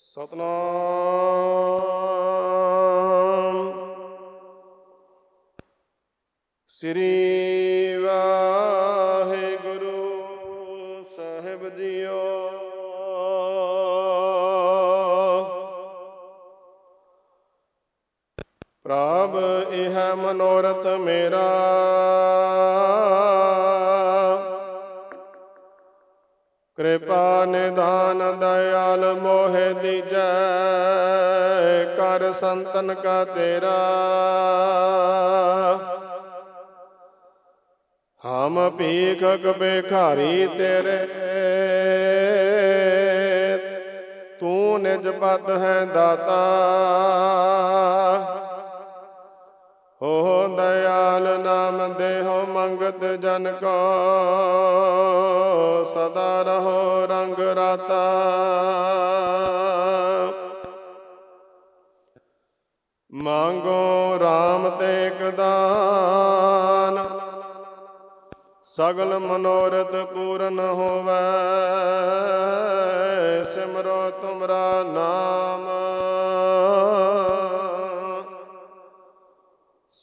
ਸਤਨਾਮ। ਸ੍ਰੀ ਵਾਹਿਗੁਰੂ ਸਾਹਿਬ ਜੀਓ। ਪ੍ਰਭ ਇਹ ਮਨੋਰਥ ਮੇਰਾ। ਕਿਰਪਾ ਨਿਧਾਨ ਦਇਆਲ ਮੋਹਿ ਦੀਜੈ, ਕਰ ਸੰਤਨ ਕਾ ਤੇਰਾ। ਹਮ ਭੀਖਕ ਬੇਖਾਰੀ ਤੇਰੇ, ਤੂੰ ਨਿਜ ਪਦ ਹੈ ਦਾਤਾ। ਹੋ ਦਇਆਲ ਨਾਮ ਦੇਹੋ ਮੰਗਤ ਜਨ ਕੋ, ਸਦਾ ਰਹੋ ਰੰਗ ਰਾਤਾ। ਮੰਗੋ RAM ਤੇ ਇੱਕ ਸਗਲ ਮਨੋਰਥ ਪੂਰਨ ਹੋਵੇ। ਸਿਮਰੋ ਤੁਮਰਾ ਨਾਮ।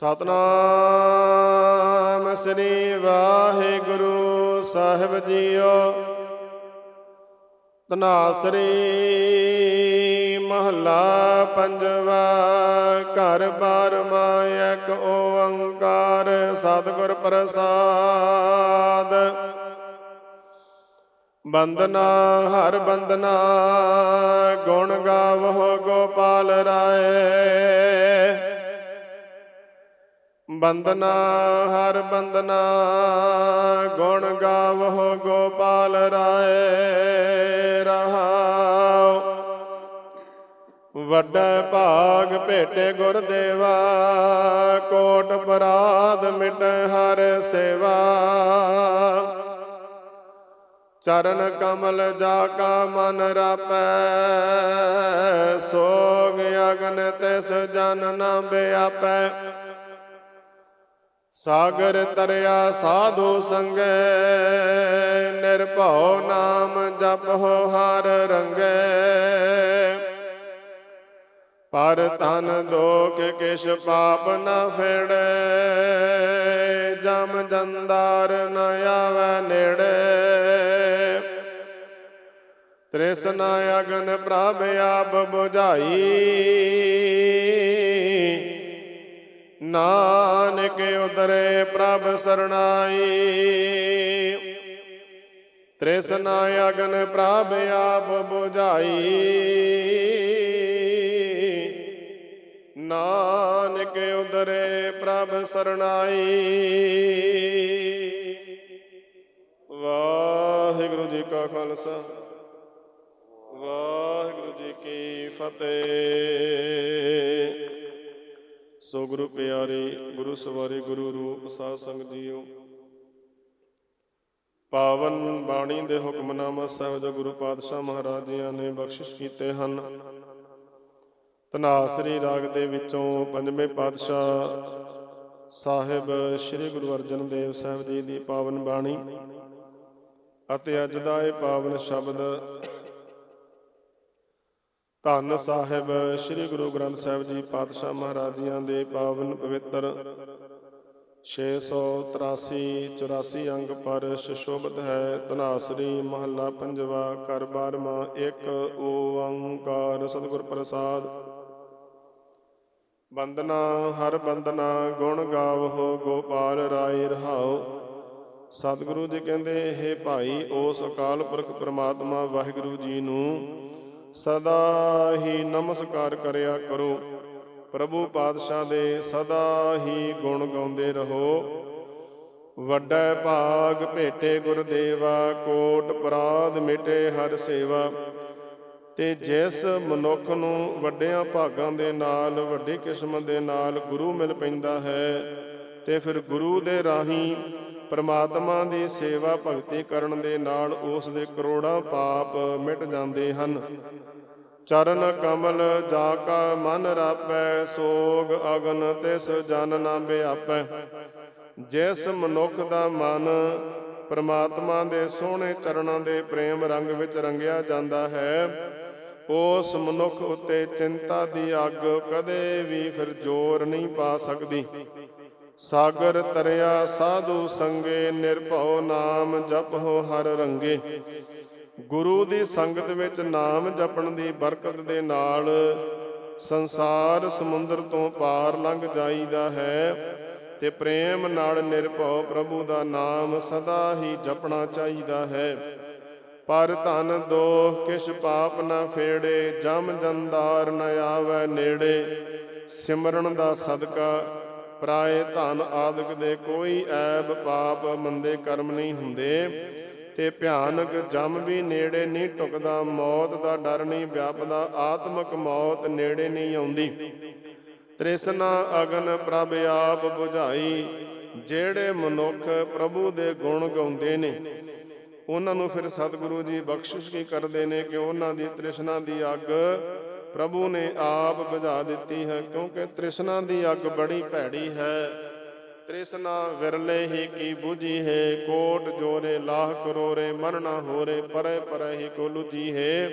ਸਤਨਾਮ ਸ੍ਰੀ ਵਾਹਿਗੁਰੂ ਸਾਹਿਬ ਜੀਓ। ਤਨਾਸਰੀ ਮਹੱਲਾ ਪੰਜਵਾ, ਘਰ ਬਾਰਮਾ ਇੱਕ ਓੰਕਾਰ, ਸਤਿਗੁਰ ਪ੍ਰਸਾਦ। ਬੰਦਨਾ ਹਰ ਬੰਦਨਾ ਗੁਣ ਗਾਵੋ ਗੋਪਾਲ ਰਾਏ। ਬੰਦਨਾ ਹਰ ਬੰਦਨਾ ਗੁਣ ਗਾਵੋ ਗੋਪਾਲ ਰਾਏ ਰਹਾਉ। ਵੱਡਾ ਭਾਗ ਭੇਟੇ ਗੁਰਦੇਵਾ ਕੋਟ ਬਰਾਦ ਮਿਟ ਹਰ ਸੇਵਾ। ਚਰਨ ਕਮਲ ਜਾ ਕਾ ਮਨ ਰਾਪੈ, ਸੋਗ ਅਗਨ ਤਿਸ ਜਨ ਨ ਬਿਆਪੈ। ਸਾਗਰ ਤਰਿਆ ਸਾਧੂ ਸੰਗੈ, ਨਿਰਭਉ ਨਾਮ ਜਪੋ ਹਰ ਰੰਗੈ। ਪਰ ਤਨ ਦੋਖ ਕਿਛ ਪਾਪ ਨ ਫੇੜੈ, ਜਮ ਜੰਦਾਰ ਨ ਆਵੈ ਨੇੜੇ। ਤ੍ਰਿਸ਼ਨ ਅਗਨ ਪ੍ਰਭ ਆਪ ਬੁਝਾਈ ਨਾਨਕ ਉਦਰੇ ਪ੍ਰਭ ਸਰਣਾਈ। ਤ੍ਰਿਸ਼ਨ ਅਗਨ ਪ੍ਰਭ ਆਪ 부ਝਾਈ ਨਾਨਕ ਉਦਰੇ ਪ੍ਰਭ ਸਰਣਾਈ। ਵਾਹਿਗੁਰੂ ਜੀ ਕਾ ਖਾਲਸਾ। ਵਾਹਿਗੁਰੂ ਜੀ ਕੀ ਫਤਿਹ। ਸੋ ਗੁਰੂ ਪਿਆਰੇ, ਗੁਰੂ ਸਵਾਰੇ, ਗੁਰੂ ਰੂਪ ਸਾਧ ਸੰਗਤ ਜੀਓ। ਪਾਵਨ ਬਾਣੀ ਦੇ ਹੁਕਮਨਾਮਾ ਸਾਹਿਬ ਜੋ ਗੁਰੂ ਪਾਤਸ਼ਾਹ ਮਹਾਰਾਜ ਜੀਆਂ ਨੇ ਬਖਸ਼ਿਸ਼ ਕੀਤੇ ਹਨ। ਧਨਾਸਰੀ ਰਾਗ ਦੇ ਵਿੱਚੋਂ ਪੰਜਵੇਂ ਪਾਤਸ਼ਾਹ ਸਾਹਿਬ ਸ੍ਰੀ ਗੁਰੂ ਅਰਜਨ ਦੇਵ ਸਾਹਿਬ ਜੀ ਦੀ ਪਾਵਨ ਬਾਣੀ ਅਤੇ ਅੱਜ ਦਾ ਇਹ ਪਾਵਨ ਸ਼ਬਦ ਧੰਨ ਸਾਹਿਬ, ਸ੍ਰੀ ਗੁਰੂ ਗ੍ਰੰਥ ਸਾਹਿਬ ਜੀ ਪਾਤਸ਼ਾਹ ਮਹਾਰਾਜਿਆਂ ਦੇ ਪਾਵਨ ਪਵਿੱਤਰ 683 84 ਅੰਗ ਪਰ ਸੁਸ਼ੋਭਿਤ ਹੈ। ਧਨਾਸਰੀ ਮਹੱਲਾ ਪੰਜਵਾ ਕਰ ਬਾਰਮਾ ਇੱਕ ਓੰਕਾਰ, ਸਤਿਗੁਰ ਪ੍ਰਸਾਦ। ਬੰਦਨਾ ਹਰ ਬੰਦਨਾ ਗੁਣ ਗਾਵੋ, ਗੋਪਾਲ ਰਾਏ ਰਹਾਓ। ਸਤਿਗੁਰੂ ਜੀ ਕਹਿੰਦੇ ਇਹ ਭਾਈ, ਉਸ ਅਕਾਲ ਪੁਰਖ ਪ੍ਰਮਾਤਮਾ ਵਾਹਿਗੁਰੂ ਜੀ ਨੂੰ ਸਦਾ ਹੀ ਨਮਸਕਾਰ ਕਰਿਆ ਕਰੋ। ਪ੍ਰਭੂ ਪਾਤਸ਼ਾਹ ਦੇ ਸਦਾ ਹੀ ਗੁਣ ਗਾਉਂਦੇ ਰਹੋ। ਵੱਡਾ ਭਾਗ ਭੇਟੇ ਗੁਰਦੇਵਾ, ਕੋਟ ਪਰਾਧ ਮਿਟੇ ਹਰ ਸੇਵਾ। ਤੇ ਜਿਸ ਮਨੁੱਖ ਨੂੰ ਵੱਡਿਆਂ ਭਾਗਾਂ ਦੇ ਨਾਲ, ਵੱਡੀ ਕਿਸਮ ਦੇ ਨਾਲ ਗੁਰੂ ਮਿਲ ਪੈਂਦਾ ਹੈ, ਤੇ ਫਿਰ ਗੁਰੂ ਦੇ ਰਾਹੀਂ ਪਰਮਾਤਮਾ ਦੀ ਸੇਵਾ ਭਗਤੀ ਕਰਨ ਦੇ ਨਾਲ ਉਸ ਦੇ ਕਰੋੜਾਂ ਪਾਪ ਮਿਟ ਜਾਂਦੇ ਹਨ। ਚਰਨ ਕਮਲ ਜਾ ਕਾ ਮਨ ਰਾਪੈ, ਸੋਗ ਅਗਨ ਤਿਸ ਜਨ ਨਾ ਬਿਆਪੈ ਜਿਸ ਮਨੁੱਖ ਦਾ ਮਨ ਪਰਮਾਤਮਾ ਦੇ ਸੋਹਣੇ ਚਰਨਾਂ ਦੇ ਪ੍ਰੇਮ ਰੰਗ ਵਿੱਚ ਰੰਗਿਆ ਜਾਂਦਾ ਹੈ, ਉਸ ਮਨੁੱਖ ਉੱਤੇ ਚਿੰਤਾ ਦੀ ਅੱਗ ਕਦੇ ਵੀ ਫਿਰ ਜ਼ੋਰ ਨਹੀਂ ਪਾ ਸਕਦੀ। ਸਾਗਰ ਤਰਿਆ ਸਾਧੂ ਸੰਗੇ, ਨਿਰਭਉ ਨਾਮ ਜਪੋ ਹਰ ਰੰਗੇ। ਗੁਰੂ ਦੀ ਸੰਗਤ ਵਿੱਚ ਨਾਮ ਜਪਣ ਦੀ ਬਰਕਤ ਦੇ ਨਾਲ ਸੰਸਾਰ ਸਮੁੰਦਰ ਤੋਂ ਪਾਰ ਲੰਘ ਜਾਈਦਾ ਹੈ ਤੇ ਪ੍ਰੇਮ ਨਾਲ ਨਿਰਭਉ ਪ੍ਰਭੂ ਦਾ ਨਾਮ ਸਦਾ ਹੀ ਜਪਣਾ ਚਾਹੀਦਾ ਹੈ। ਪਰ ਧਨ ਦੋਖ ਕਿਛ ਪਾਪ ਨਾ ਫੇੜੇ, ਜਮ ਜੰਦਾਰ ਨ ਆਵੈ ਨੇੜੇ। ਸਿਮਰਨ ਦਾ ਸਦਕਾ ਪਰਾਏ ਧਨ ਆਦਿਕ ਦੇ ਕੋਈ ਐਬ ਪਾਪ ਮੰਦੇ ਕਰਮ ਨਹੀਂ ਹੁੰਦੇ। ਤੇ ਭਿਆਨਕ ਜਮ ਵੀ ਨੇੜੇ ਨਹੀਂ ਟੁਕਦਾ, ਮੌਤ ਦਾ ਡਰ ਨਹੀਂ ਵਿਆਪਦਾ, ਆਤਮਕ ਮੌਤ ਨੇੜੇ ਨਹੀਂ ਆਉਂਦੀ। ਤ੍ਰਿਸ਼ਨਾ ਅਗਨ ਪ੍ਰਭ ਆਪ 부ਝਾਈ ਜਿਹੜੇ ਮਨੁੱਖ ਪ੍ਰਭੂ ਦੇ ਗੁਣ ਗਾਉਂਦੇ ਨੇ। ਉਹਨਾਂ ਨੂੰ ਫਿਰ ਸਤਿਗੁਰੂ ਜੀ ਬਖਸ਼ਿਸ਼ ਕੀ ਕਰਦੇ ਨੇ ਕਿ ਉਹਨਾਂ ਦੀ ਤ੍ਰਿਸ਼ਨਾ ਦੀ ਅੱਗ ਪ੍ਰਭੂ ਨੇ ਆਪ ਬੁਝਾ ਦਿੱਤੀ ਹੈ, ਕਿਉਂਕਿ ਤ੍ਰਿਸ਼ਨਾ ਦੀ ਅੱਗ ਬੜੀ ਭੈੜੀ ਹੈ। ਤ੍ਰਿਸ਼ਨਾ ਵਿਰਲੇ ਹੀ ਕੀ ਬੁਝੀ ਹੈ, ਕੋਟ ਜੋਰੇ, ਲਾਹ ਕਰੋਰੇ ਮਨ ਨਾ ਹੋਰੇ, ਪਰੇ ਪਰੇ ਹੀ ਕੋ ਲੁਜੀ ਹੈ।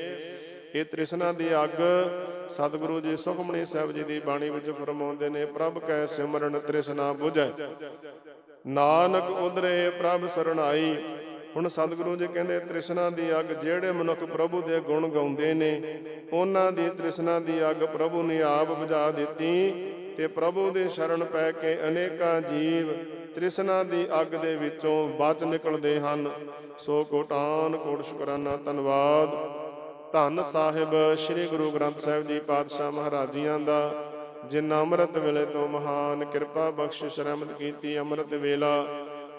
ਇਹ ਤ੍ਰਿਸ਼ਨਾ ਦੀ ਅੱਗ ਸਤਿਗੁਰੂ ਜੀ ਸੁਖਮਨੀ ਸਾਹਿਬ ਜੀ ਦੀ ਬਾਣੀ ਵਿੱਚ ਫਰਮਾਉਂਦੇ ਨੇ, ਪ੍ਰਭ ਕੈ ਸਿਮਰਨ ਤ੍ਰਿਸ਼ਨਾ 부ਝੈ ਨਾਨਕ ਉਦਰੇ ਪ੍ਰਭ ਸਰਣਾਈ ਹੁਣ ਸਤਿਗੁਰੂ ਜੀ ਕਹਿੰਦੇ, ਤ੍ਰਿਸ਼ਨਾ ਦੀ ਅੱਗ ਜਿਹੜੇ ਮਨੁੱਖ ਪ੍ਰਭੂ ਦੇ ਗੁਣ ਗਾਉਂਦੇ ਨੇ, ਉਹਨਾਂ ਦੀ ਤ੍ਰਿਸ਼ਨਾ ਦੀ ਅੱਗ ਪ੍ਰਭੂ ਨੇ ਆਪ ਬੁਝਾ ਦਿੱਤੀ ਤੇ ਪ੍ਰਭੂ ਦੇ ਸ਼ਰਨ ਪੈ ਕੇ ਅਨੇਕਾਂ ਜੀਵ ਤ੍ਰਿਸ਼ਨਾ ਦੀ ਅੱਗ ਦੇ ਵਿੱਚੋਂ ਬਚ ਨਿਕਲਦੇ ਹਨ। ਸੋ ਕੋਟਾਨ, ਕੋਟ ਸ਼ੁਕਰਾਨਾ, ਧੰਨਵਾਦ। ਧੰਨ ਸਾਹਿਬ, ਸ੍ਰੀ ਗੁਰੂ ਗ੍ਰੰਥ ਸਾਹਿਬ ਜੀ ਪਾਤਸ਼ਾਹ ਮਹਾਰਾਜੀਆਂ ਦਾ ਜਿਨ ਅੰਮ੍ਰਿਤ ਵੇਲੇ ਤੋਂ ਮਹਾਨ ਕਿਰਪਾ ਬਖਸ਼ਿਸ਼ ਰਹਿਮਤ ਕੀਤੀ, ਅੰਮ੍ਰਿਤ ਵੇਲਾ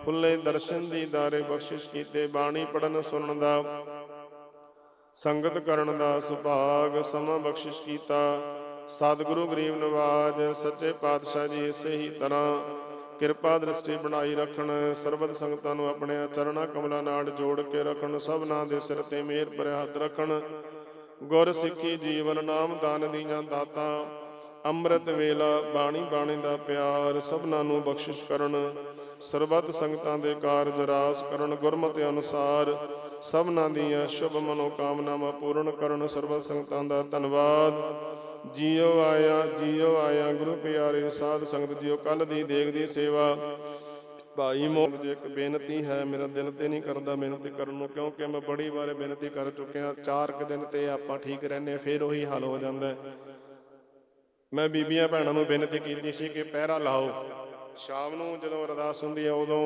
ਖੁੱਲੇ ਦਰਸ਼ਨ ਦੀ ਦਾਰੇ ਬਖਸ਼ਿਸ਼ ਕੀਤੇ, ਬਾਣੀ ਪੜਨ ਸੁਣਨ ਦਾ, ਸੰਗਤ ਕਰਨ ਦਾ ਸੁਭਾਗ ਸਮਾਂ ਬਖਸ਼ਿਸ਼ ਕੀਤਾ। ਸਤਿਗੁਰੂ ਗਰੀਬ ਨਵਾਜ, ਸੱਚੇ ਪਾਤਸ਼ਾਹ ਜੀ ਇਸੇ ਹੀ ਤਰ੍ਹਾਂ ਕਿਰਪਾ ਦ੍ਰਿਸ਼ਟੀ ਬਣਾਈ ਰੱਖਣ, ਸਰਬਤ ਸੰਗਤਾਂ ਨੂੰ ਆਪਣੇ ਚਰਣਾ ਕਮਲਾਂ ਨਾਲ ਜੋੜ ਕੇ ਰੱਖਣ, ਸਭਨਾਂ ਦੇ ਸਿਰ ਤੇ ਮਿਹਰ ਭਰਿਆ ਹੱਥ ਰੱਖਣ। ਗੁਰ ਸਿੱਖੀ ਜੀਵਨ, ਨਾਮ ਦਾਨ ਦੀਆਂ ਦਾਤਾਂ, ਅੰਮ੍ਰਿਤ ਵੇਲਾ, ਬਾਣੀ ਬਾਣੀ ਦਾ ਪਿਆਰ, ਸਭਨਾਂ ਨੂੰ ਬਖਸ਼ਿਸ਼ ਕਰਨ। ਸਰਬੱਤ ਸੰਗਤਾਂ ਦੇ ਕਾਰਜ ਰਾਸ ਕਰਨ ਗੁਰਮਤਿ ਅਨੁਸਾਰ ਸਭਨਾਂ ਦੀਆਂ ਸ਼ੁਭ ਮਨੋਕਾਮਨਾਵਾਂ ਪੂਰਨ ਕਰਨ ਸਰਬੱਤ ਸੰਗਤਾਂ ਦਾ ਧੰਨਵਾਦ। ਜੀਓ ਆਇਆ ਜੀਓ ਆਇਆ, ਗੁਰੂ ਪਿਆਰੇ ਸਾਧ ਸੰਗਤ ਜੀਓ ਕੱਲ ਦੀ ਦੇਖਦੀ ਸੇਵਾ। ਭਾਈ ਮੋਹਨ ਜੀ, ਇੱਕ ਬੇਨਤੀ ਹੈ, ਮੇਰਾ ਦਿਲ ਤੇ ਨਹੀਂ ਕਰਦਾ ਬੇਨਤੀ ਕਰਨ ਨੂੰ, ਕਿਉਂਕਿ ਮੈਂ ਬੜੀ ਵਾਰ ਬੇਨਤੀ ਕਰ ਚੁੱਕਿਆ, ਚਾਰ ਕੁ ਦਿਨ ਤੇ ਆਪਾਂ ਠੀਕ ਰਹਿੰਦੇ ਫਿਰ ਉਹੀ ਹਾਲ ਹੋ ਜਾਂਦਾ ਮੈਂ ਬੀਬੀਆਂ ਭੈਣਾਂ ਨੂੰ ਬੇਨਤੀ ਕੀਤੀ ਸੀ ਕਿ ਪਹਿਰਾ ਲਾਓ। ਸ਼ਾਮ ਨੂੰ ਜਦੋਂ ਅਰਦਾਸ ਹੁੰਦੀ ਹੈ, ਉਦੋਂ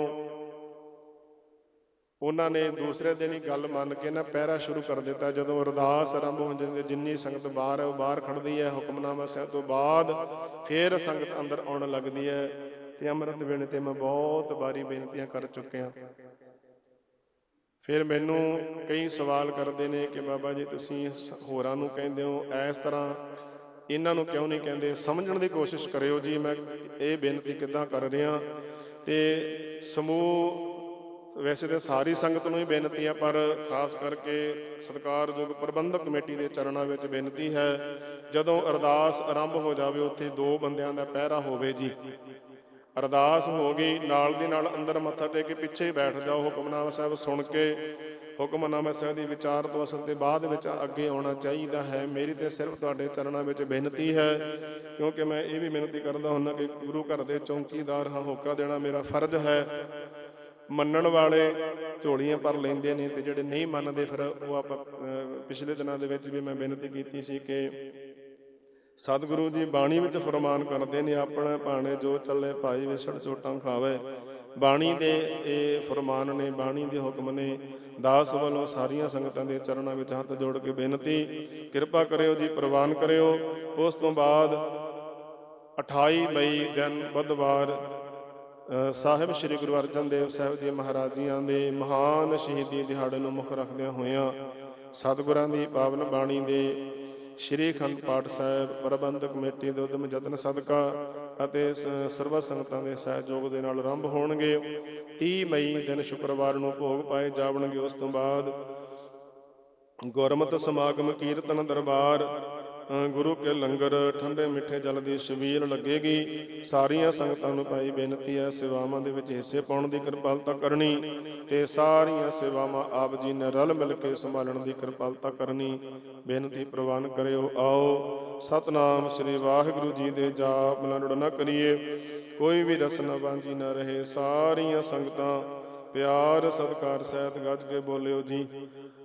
ਉਹਨਾਂ ਨੇ ਦੂਸਰੇ ਦਿਨ ਹੀ ਗੱਲ ਮੰਨ ਕੇ ਨਾ ਪਹਿਰਾ ਸ਼ੁਰੂ ਕਰ ਦਿੱਤਾ। ਜਦੋਂ ਅਰਦਾਸ ਆਰੰਭ ਹੋ ਜਾਂਦੀ ਜਿੰਨੀ ਸੰਗਤ ਬਾਹਰ ਹੈ, ਉਹ ਬਾਹਰ ਖੜਦੀ ਹੈ। ਹੁਕਮਨਾਮਾ ਸਾਹਿਬ ਤੋਂ ਬਾਅਦ ਫੇਰ ਸੰਗਤ ਅੰਦਰ ਆਉਣ ਲੱਗਦੀ ਹੈ ਤੇ ਅੰਮ੍ਰਿਤ ਵੇਲੇ ਤੇ ਮੈਂ ਬਹੁਤ ਵਾਰੀ ਬੇਨਤੀਆਂ ਕਰ ਚੁੱਕਿਆ। ਫਿਰ ਮੈਨੂੰ ਕਈ ਸਵਾਲ ਕਰਦੇ ਨੇ ਕਿ ਬਾਬਾ ਜੀ, ਤੁਸੀਂ ਹੋਰਾਂ ਨੂੰ ਕਹਿੰਦੇ ਹੋ, ਇਸ ਤਰ੍ਹਾਂ ਇਹਨਾਂ ਨੂੰ ਕਿਉਂ ਨਹੀਂ ਕਹਿੰਦੇ? ਸਮਝਣ ਦੀ ਕੋਸ਼ਿਸ਼ ਕਰਿਓ ਜੀ, ਮੈਂ ਇਹ ਬੇਨਤੀ ਕਿੱਦਾਂ ਕਰ ਰਿਹਾ। ਤੇ ਸਮੂਹ ਵੈਸੇ ਤਾਂ ਸਾਰੀ ਸੰਗਤ ਨੂੰ ਹੀ ਬੇਨਤੀ ਹੈ ਪਰ ਖਾਸ ਕਰਕੇ ਸਤਿਕਾਰਯੋਗ ਪ੍ਰਬੰਧਕ ਕਮੇਟੀ ਦੇ ਚਰਨਾਂ ਵਿੱਚ ਬੇਨਤੀ ਹੈ, ਜਦੋਂ ਅਰਦਾਸ ਆਰੰਭ ਹੋ ਜਾਵੇ, ਉੱਥੇ ਦੋ ਬੰਦਿਆਂ ਦਾ ਪਹਿਰਾ ਹੋਵੇ ਜੀ। ਅਰਦਾਸ ਹੋ ਗਈ, ਨਾਲ ਦੀ ਨਾਲ ਅੰਦਰ ਮੱਥਾ ਟੇਕ ਕੇ ਪਿੱਛੇ ਹੀ ਬੈਠ ਜਾਓ, ਹੁਕਮਨਾਮਾ ਸਾਹਿਬ ਸੁਣ ਕੇ ਹੁਕਮਨਾਮਾ ਸਾਹਿਬ ਦੀ ਵਿਚਾਰ ਤੋਂ ਅਸਲ ਤੇ ਬਾਅਦ ਵਿੱਚ ਅੱਗੇ ਆਉਣਾ ਚਾਹੀਦਾ ਹੈ। ਮੇਰੀ ਤੇ ਸਿਰਫ ਤੁਹਾਡੇ ਚਰਨਾਂ ਵਿੱਚ ਬੇਨਤੀ ਹੈ, ਕਿਉਂਕਿ ਮੈਂ ਇਹ ਵੀ ਬੇਨਤੀ ਕਰਦਾ ਹੁੰਦਾ ਕਿ ਗੁਰੂ ਘਰ ਦੇ ਚੌਂਕੀਦਾਰ ਹਾਂ, ਹੋਕਾ ਦੇਣਾ ਮੇਰਾ ਫਰਜ਼ ਹੈ। ਮੰਨਣ ਵਾਲੇ ਝੋਲੀਆਂ ਭਰ ਲੈਂਦੇ ਨੇ ਤੇ ਜਿਹੜੇ ਨਹੀਂ ਮੰਨਦੇ ਫਿਰ ਉਹ ਆਪਾਂ ਪਿਛਲੇ ਦਿਨਾਂ ਦੇ ਵਿੱਚ ਵੀ ਮੈਂ ਬੇਨਤੀ ਕੀਤੀ ਸੀ ਕਿ ਸਤਿਗੁਰੂ ਜੀ ਬਾਣੀ ਵਿੱਚ ਫਰਮਾਨ ਕਰਦੇ ਨੇ, ਆਪਣੇ ਭਾਣੇ ਜੋ ਚੱਲੇ ਭਾਈ ਵਿਛੜ ਚੋਟਾਂ ਖਾਵੇ। ਬਾਣੀ ਦੇ ਇਹ ਫਰਮਾਨ ਨੇ, ਬਾਣੀ ਦੇ ਹੁਕਮ ਨੇ ਦਾਸ ਵੱਲੋਂ ਸਾਰੀਆਂ ਸੰਗਤਾਂ ਦੇ ਚਰਨਾਂ ਵਿੱਚ ਹੱਥ ਜੋੜ ਕੇ ਬੇਨਤੀ, ਕਿਰਪਾ ਕਰਿਓ ਜੀ, ਪ੍ਰਵਾਨ ਕਰਿਓ। ਉਸ ਤੋਂ ਬਾਅਦ 28 ਮਈ ਦਿਨ ਬੁੱਧਵਾਰ ਸਾਹਿਬ ਸ੍ਰੀ ਗੁਰੂ ਅਰਜਨ ਦੇਵ ਸਾਹਿਬ ਜੀ ਮਹਾਰਾਜੀਆਂ ਦੇ ਮਹਾਨ ਸ਼ਹੀਦੀ ਦਿਹਾੜੇ ਨੂੰ ਮੁੱਖ ਰੱਖਦਿਆਂ ਹੋਇਆਂ ਸਤਿਗੁਰਾਂ ਦੀ ਪਾਵਨ ਬਾਣੀ ਦੇ ਸ਼੍ਰੀ ਅਖੰਡ ਪਾਠ ਸਾਹਿਬ, ਪ੍ਰਬੰਧਕ ਕਮੇਟੀ ਦੇ ਉਦਮ, ਯਤਨ ਸਦਕਾ ਅਤੇ ਸ- ਸੰਗਤਾਂ ਦੇ ਸਹਿਯੋਗ ਦੇ ਨਾਲ ਆਰੰਭ ਹੋਣਗੇ। 30 ਮਈ ਦਿਨ ਸ਼ੁੱਕਰਵਾਰ ਨੂੰ ਭੋਗ ਪਾਏ ਜਾਵਣਗੇ। ਉਸ ਤੋਂ ਬਾਅਦ ਗੁਰਮਤਿ ਸਮਾਗਮ, ਕੀਰਤਨ, ਦਰਬਾਰ ਗੁਰੂ ਕੇ ਲੰਗਰ, ਠੰਡੇ ਮਿੱਠੇ ਜਲ ਦੀ ਸ਼ਬੀਲ ਲੱਗੇਗੀ। ਸਾਰੀਆਂ ਸੰਗਤਾਂ ਨੂੰ ਭਾਈ ਬੇਨਤੀ ਹੈ, ਸੇਵਾਵਾਂ ਦੇ ਵਿੱਚ ਹਿੱਸੇ ਪਾਉਣ ਦੀ ਕਿਰਪਾਲਤਾ ਕਰਨੀ ਤੇ ਸਾਰੀਆਂ ਸੇਵਾਵਾਂ ਆਪ ਜੀ ਨੇ ਰਲ ਮਿਲ ਕੇ ਸੰਭਾਲਣ ਦੀ ਕਿਰਪਾਲਤਾ ਕਰਨੀ। ਬੇਨਤੀ ਪ੍ਰਵਾਨ ਕਰਿਓ, ਆਓ। ਸਤਨਾਮ ਸ੍ਰੀ ਵਾਹਿਗੁਰੂ ਜੀ ਦੇ ਜਾਪ ਨਾਲ ਨਾ ਕਰੀਏ। ਕੋਈ ਵੀ ਰਸਨਾ ਬਾਂਝੀ ਨਾ ਰਹੇ, ਸਾਰੀਆਂ ਸੰਗਤਾਂ ਪਿਆਰ, ਸਤਿਕਾਰ, ਸਹਿਤ ਗੱਜ ਕੇ ਬੋਲਿਓ ਜੀ।